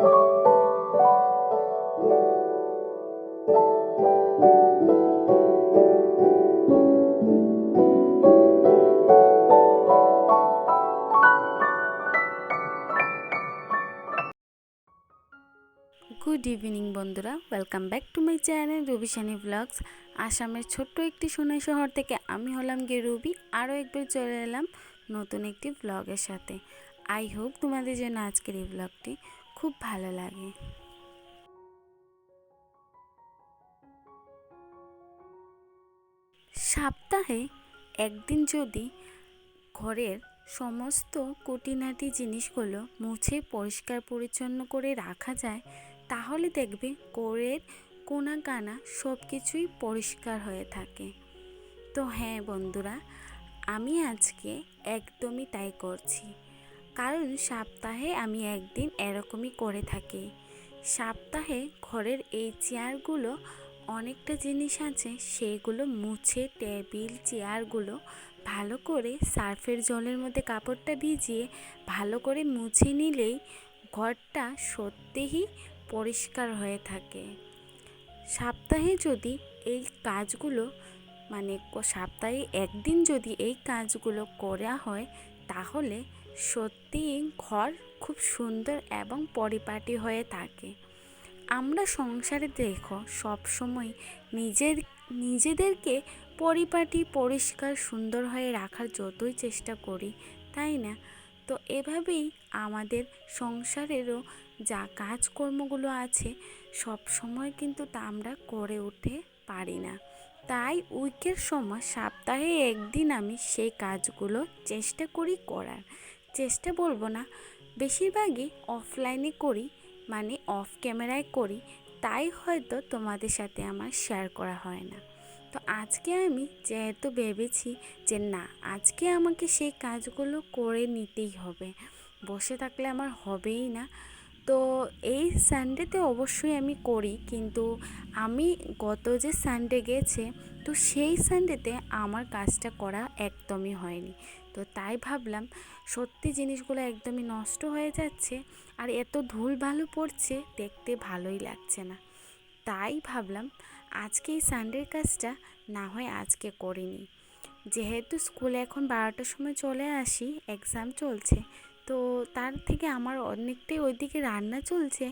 Good evening বন্ধুরা। Welcome back to my channel Ruby Sunny vlogs আসামের ছোট্ট একটি সোনাই শহর থেকে আমি হলাম গিয়ে রুবি। আরও একবার চলে এলাম নতুন একটি ব্লগের সাথে। আই হোপ তোমাদের জন্য আজকের এই ব্লগটি খুব ভালো লাগে। সপ্তাহে একদিন যদি ঘরের সমস্ত কুটিনাটি জিনিসগুলো মুছে পরিষ্কার পরিচ্ছন্ন করে রাখা যায়, তাহলে দেখবে কোরের কোনা কানা সব কিছুই পরিষ্কার হয়ে থাকে। তো হ্যাঁ বন্ধুরা, আমি আজকে একদমই তাই করছি। কারণ সপ্তাহে আমি একদিন এরকমই করে থাকি। সপ্তাহে ঘরের এই চেয়ারগুলো, অনেকটা জিনিস আছে, সেগুলো মুছে টেবিল চেয়ারগুলো ভালো করে সার্ফের জলের মধ্যে কাপড়টা ভিজিয়ে ভালো করে মুছে নিলেই ঘরটা সত্যিই পরিষ্কার হয়ে থাকে। সপ্তাহে যদি এই কাজগুলো মানে সপ্তাহে একদিন যদি এই কাজগুলো করা হয়, তাহলে সত্যিই ঘর খুব সুন্দর এবং পরিপাটি হয়ে থাকে। আমরা সংসারে দেখো, সবসময় নিজের, নিজেদেরকে পরিপাটি, পরিষ্কার, সুন্দর হয়ে রাখার যতই চেষ্টা করি, তাই না? তো এভাবেই আমাদের সংসারেরও যা কাজকর্মগুলো আছে সব সময় কিন্তু তা আমরা করে উঠতে পারি না। তাই উইকের সময় সপ্তাহে একদিন আমি সেই কাজগুলো চেষ্টা করি করার। চেষ্টা বলব না। বেশিরভাগই অফলাইনে করি মানে অফ ক্যামেরায় করি, তাই হয়তো তোমাদের সাথে আমার শেয়ার করা হয় না। তো আজকে আমি যেহেতু ভেবেছি যে না, আজকে আমাকে সেই কাজগুলো করে নিতেই হবে, বসে থাকলে আমার হবেই না। তো এই সানডেতে অবশ্যই আমি করি, কিন্তু আমি গত যে সানডে গেছে, তো সেই সানডেতে আমার কাজটা করা একদমই হয়নি। তো তাই ভাবলাম সত্যি জিনিসগুলো একদমই নষ্ট হয়ে যাচ্ছে আর এত ধুল ভালো পড়ছে দেখতে ভালোই লাগছে না। তাই ভাবলাম আজকে এই সানডের কাজটা না হয় আজকে করিনি যেহেতু স্কুলে এখন বারোটার সময় চলে আসি এক্সাম চলছে, তো তার থেকে আমার অনেকটাই ওইদিকে রান্না চলছে,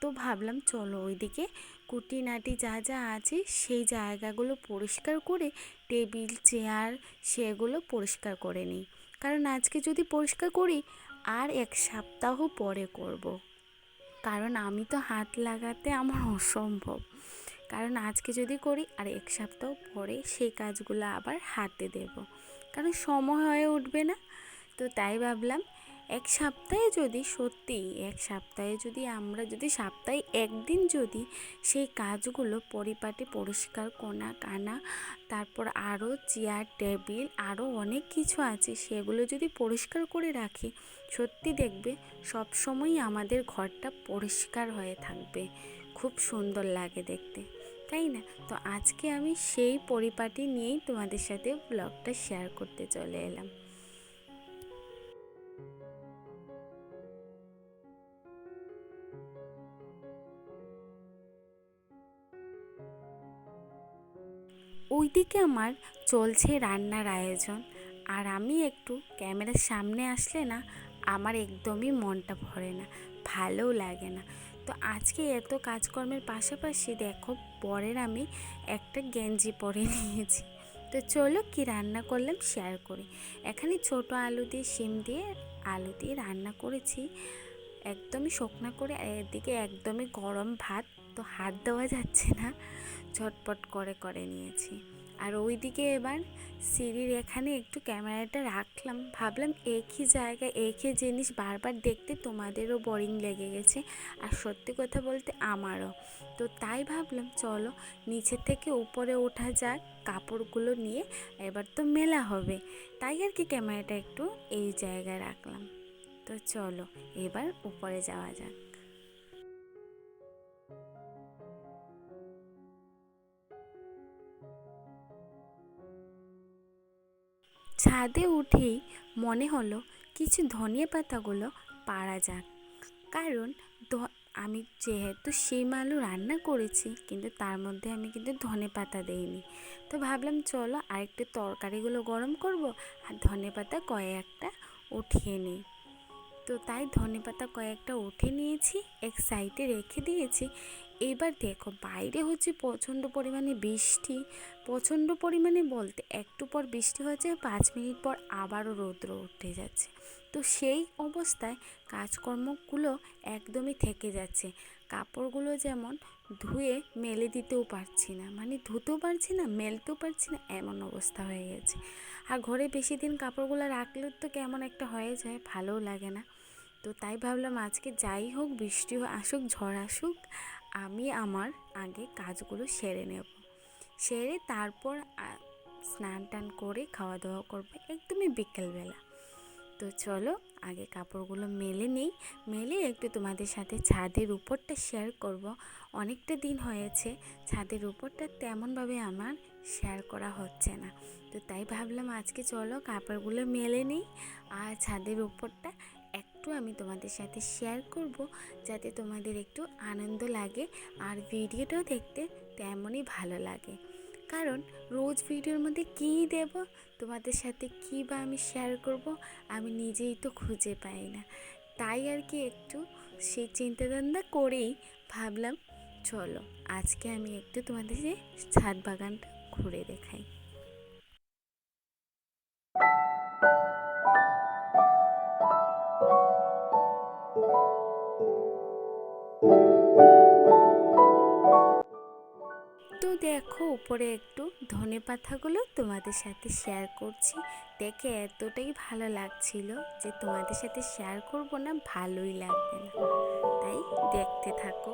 তো ভাবলাম চলো ওইদিকে কুটিনাটি যা যা আছে সেই জায়গাগুলো পরিষ্কার করে টেবিল, চেয়ার সেগুলো পরিষ্কার করে নিই। কারণ আজকে যদি পরিষ্কার করি, আর এক সপ্তাহ পরে করব। কারণ আমি তো হাত লাগাতে আমার অসম্ভব। কারণ আজকে যদি করি, আর এক সপ্তাহ পরে সেই কাজগুলো আবার হাতে দেব। কারণ সময় হয়ে উঠবে না। তো তাই ভাবলাম এক সপ্তাহে যদি সত্যি, এক সপ্তাহে যদি আমরা যদি সপ্তাহে একদিন যদি সেই কাজগুলো পরিপাটি, পরিষ্কার কোনা, কানা, তারপর আরও চেয়ার, টেবিল, আরও অনেক কিছু আছে, সেগুলো যদি পরিষ্কার করে রাখি, সত্যি দেখবে সব সময় আমাদের ঘরটা পরিষ্কার হয়ে থাকবে। খুব সুন্দর লাগে দেখতে, তাই না? তো আজকে আমি সেই পরিপাটি নিয়েই তোমাদের সাথে ব্লগটা শেয়ার করতে চলে এলাম। ওইদিকে আমার চলছে রান্নার আয়োজন। আর আমি একটু ক্যামেরার সামনে আসলে না, আমার একদমই মনটা ভরে না, ভালোও লাগে না। তো আজকে এত কাজকর্মের পাশাপাশি দেখো, পরের আমি একটা গেঞ্জি পরে নিয়েছি। তো চলো কি রান্না করলাম শেয়ার করি। এখানে ছোট আলু দিয়ে, শিম দিয়ে আলু দিয়ে রান্না করেছি। একদমই শুকনা করে এদিকে একদমই গরম ভাত তো হাত দেওয়া যাচ্ছে না। ঝটপট করে করে নিয়েছি। আর ওইদিকে এবার সিঁড়ির এখানে একটু ক্যামেরাটা রাখলাম। ভাবলাম একই জায়গায় একই জিনিস বারবার দেখতে তোমাদেরও বোরিং লেগে গেছে আর সত্যি কথা বলতে আমারও। তো তাই ভাবলাম চলো নিচের থেকে উপরে ওঠা যাক, কাপড়গুলো নিয়ে এবার তো মেলা হবে। তাই আর কি ক্যামেরাটা একটু এই জায়গায় রাখলাম। তো চলো এবার উপরে যাওয়া যাক। ছাদে উঠেই মনে হলো কিছু ধনিয়া পাতাগুলো পাড়া যাক। কারণ আমি যেহেতু শিম আলু রান্না করেছি, কিন্তু তার মধ্যে আমি কিন্তু ধনে পাতা দেইনি। তো ভাবলাম চলো আরেকটু তরকারিগুলো গরম করব আর ধনে পাতা কয়েকটা উঠিয়ে নিই। তো তাই ধনে পাতা কয়েকটা উঠে নিয়েছি, এক সাইডে রেখে দিয়েছি এবার দেখো, বাইরে হচ্ছে প্রচণ্ড পরিমাণে বৃষ্টি। প্রচণ্ড পরিমাণে বলতে একটু পর বৃষ্টি হয়েছে পাঁচ মিনিট পর আবারও রৌদ্র উঠে যাচ্ছে। তো সেই অবস্থায় কাজকর্মগুলো একদমই থেকে যাচ্ছে। কাপড়গুলো যেমন ধুয়ে মেলে দিতেও পারছি না মানে ধুতেও পারছি না, মেলতেও পারছি না, এমন অবস্থা হয়ে গেছে। আর ঘরে বেশি দিন কাপড়গুলো রাখলে তো কেমন একটা হয়ে যায়, ভালোও লাগে না। তো তাই ভাবলাম আজকে যাই হোক, বৃষ্টি আসুক, ঝড় আসুক আমি আমার আগে কাজগুলো সেরে নেব। সেরে তারপর স্নান টান করে খাওয়া দাওয়া করব একদমই বিকেলবেলা। তো চলো, আগে কাপড়গুলো মেলে নেই। মেলে একটু তোমাদের সাথে ছাদের উপরটা শেয়ার করব। অনেকটা দিন হয়েছে, ছাদের উপরটা তেমনভাবে আমার শেয়ার করা হচ্ছে না। তো তাই ভাবলাম আজকে চলো কাপড়গুলো মেলে নিই, আর ছাদের উপরটা একটু আমি তোমাদের সাথে শেয়ার করব, যাতে তোমাদের একটু আনন্দ লাগে আর ভিডিওটাও দেখতে তেমনই ভালো লাগে। কারণ রোজ ভিডিওর মধ্যে কী দেব, তোমাদের সাথে কী বা আমি শেয়ার করব, আমি নিজেই তো খুঁজে পাই না। তাই আর কি একটু সেই চিন্তাধারণা করেই ভাবলাম, চলো আজকে আমি একটু তোমাদের ছাদ বাগানটা ঘুরে দেখাই। উপরে একটু ধনে পাতাগুলো তোমাদের সাথে শেয়ার করছি। দেখে এতটাই ভালো লাগছিল যে তোমাদের সাথে শেয়ার করব না, ভালোই লাগবে না। তাই দেখতে থাকো।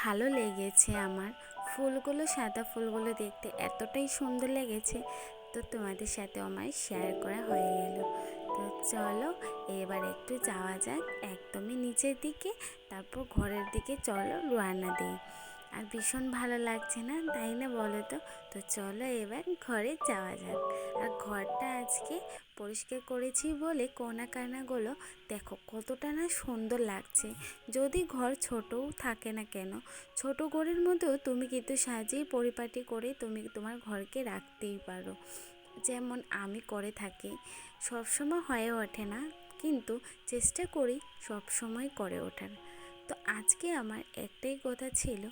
ভালো লেগেছে আমার। ফুলগুলো, সাদা ফুলগুলো দেখতে এতটাই সুন্দর লেগেছে। তো তোমাদের সাথে আমার শেয়ার করা হয়ে গেল। তো চলো, এবার একটু যাওয়া যাক একদমই নিচের দিকে, তারপর ঘরের দিকে চলো রোয়ানা দিই। আর ভীষণ ভালো লাগছে না? তাই না বলো তো? তো চলো এবার ঘরে যাওয়া যাক। আর ঘরটা আজকে পরিষ্কার করেছি বলে কোনা কানাগুলো দেখো কতটা না সুন্দর লাগছে। যদি ঘর ছোটও থাকে না কেন, ছোট ঘরের মধ্যেও তুমি কিন্তু সাজিয়ে পরিপাটি করে তুমি তোমার ঘরকে রাখতেই পারো। যেমন আমি করে থাকি। সবসময় হয়ে ওঠে না, কিন্তু চেষ্টা করি সবসময় করে ওঠার। তো আজকে আমার একটাই কথা ছিল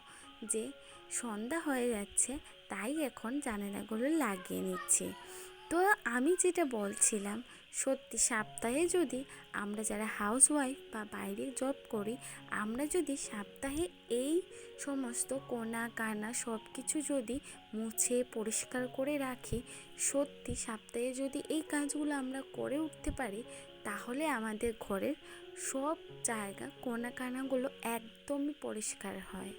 যে সন্ধ্যা হয়ে যাচ্ছে, তাই এখন জানালাগুলো লাগিয়ে নিচ্ছি। তো আমি যেটা বলছিলাম, সত্যি সপ্তাহে যদি আমরা যারা হাউস ওয়াইফ বা বাইরে জব করি, আমরা যদি সপ্তাহে এই সমস্ত কোনা, কানা সব কিছু যদি মুছে, পরিষ্কার করে রাখি, সত্যি সপ্তাহে যদি এই কাজগুলো আমরা করে উঠতে পারি, তাহলে আমাদের ঘরের সব জায়গা কোনা, কানাগুলো একদমই পরিষ্কার হয়।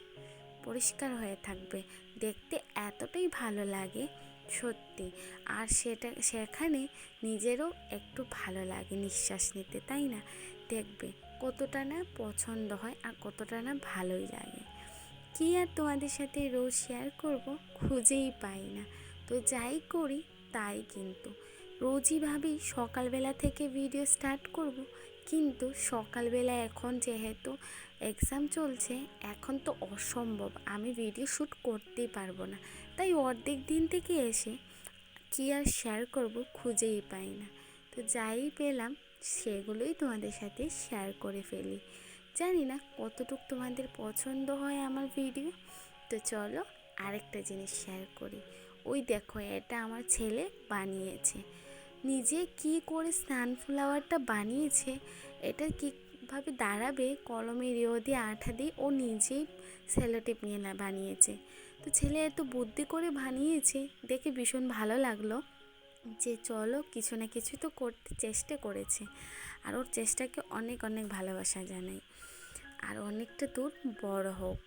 পরিষ্কার হয়ে থাকবে। দেখতে এতটাই ভালো লাগে, সত্যি। আর সেটা, সেখানে নিজেরও একটু ভালো লাগে নিঃশ্বাস নিতে, তাই না? দেখবে কতটা না পছন্দ হয় আর কতটা না ভালোই লাগে। কি আর তোমাদের সাথে রোজ শেয়ার করব খুঁজেই পাই না। তো যাই করি তাই কিন্তু। রোজই ভাবি সকালবেলা থেকে ভিডিও স্টার্ট করব, কিন্তু সকালবেলা এখন যেহেতু এক্সাম চলছে, এখন তো অসম্ভব। আমি ভিডিও শ্যুট করতেই পারব না। তাই অর্ধেক দিন থেকে এসে কী আর শেয়ার করব খুঁজেই পাই না। তো যাই পেলাম, সেগুলোই তোমাদের সাথে শেয়ার করে ফেলি। জানি না কতটুকু তোমাদের পছন্দ হয় আমার ভিডিও তো চলো আরেকটা জিনিস শেয়ার করি। ওই দেখো, এটা আমার ছেলে বানিয়েছে। নিজে কি করে সানফ্লাওয়ারটা বানিয়েছে, এটা কীভাবে দাঁড়াবে, কলমে ইয়ে দিয়ে আঠা দিয়ে ও নিজেই সেলোটেপ নিয়ে না বানিয়েছে। তো ছেলে এত বুদ্ধি করে বানিয়েছে, দেখে ভীষণ ভালো লাগল যে চলো কিছু না কিছু তো করতে চেষ্টা করেছে আর ওর চেষ্টাকে অনেক অনেক ভালোবাসা জানাই। আর অনেকটা দূর বড় হোক।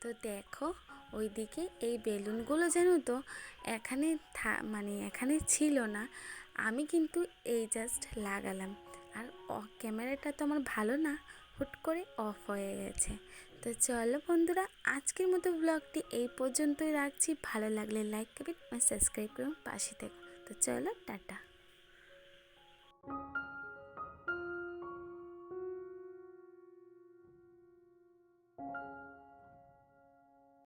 তো দেখো ওইদিকে এই বেলুনগুলো জানো তো, এখানে থা- মানে এখানে ছিল না। আমি কিন্তু এই জাস্ট লাগালাম। ক্যামেরাটা তো আমার ভালো না, হুট করে অফ হয়ে গেছে। তো চলো বন্ধুরা, আজকের মতো ব্লগটি এই পর্যন্তই রাখছি। ভালো লাগলে লাইক করবেন, সাবস্ক্রাইব করুন, পাশে থেকো। তো চলো, টাটা।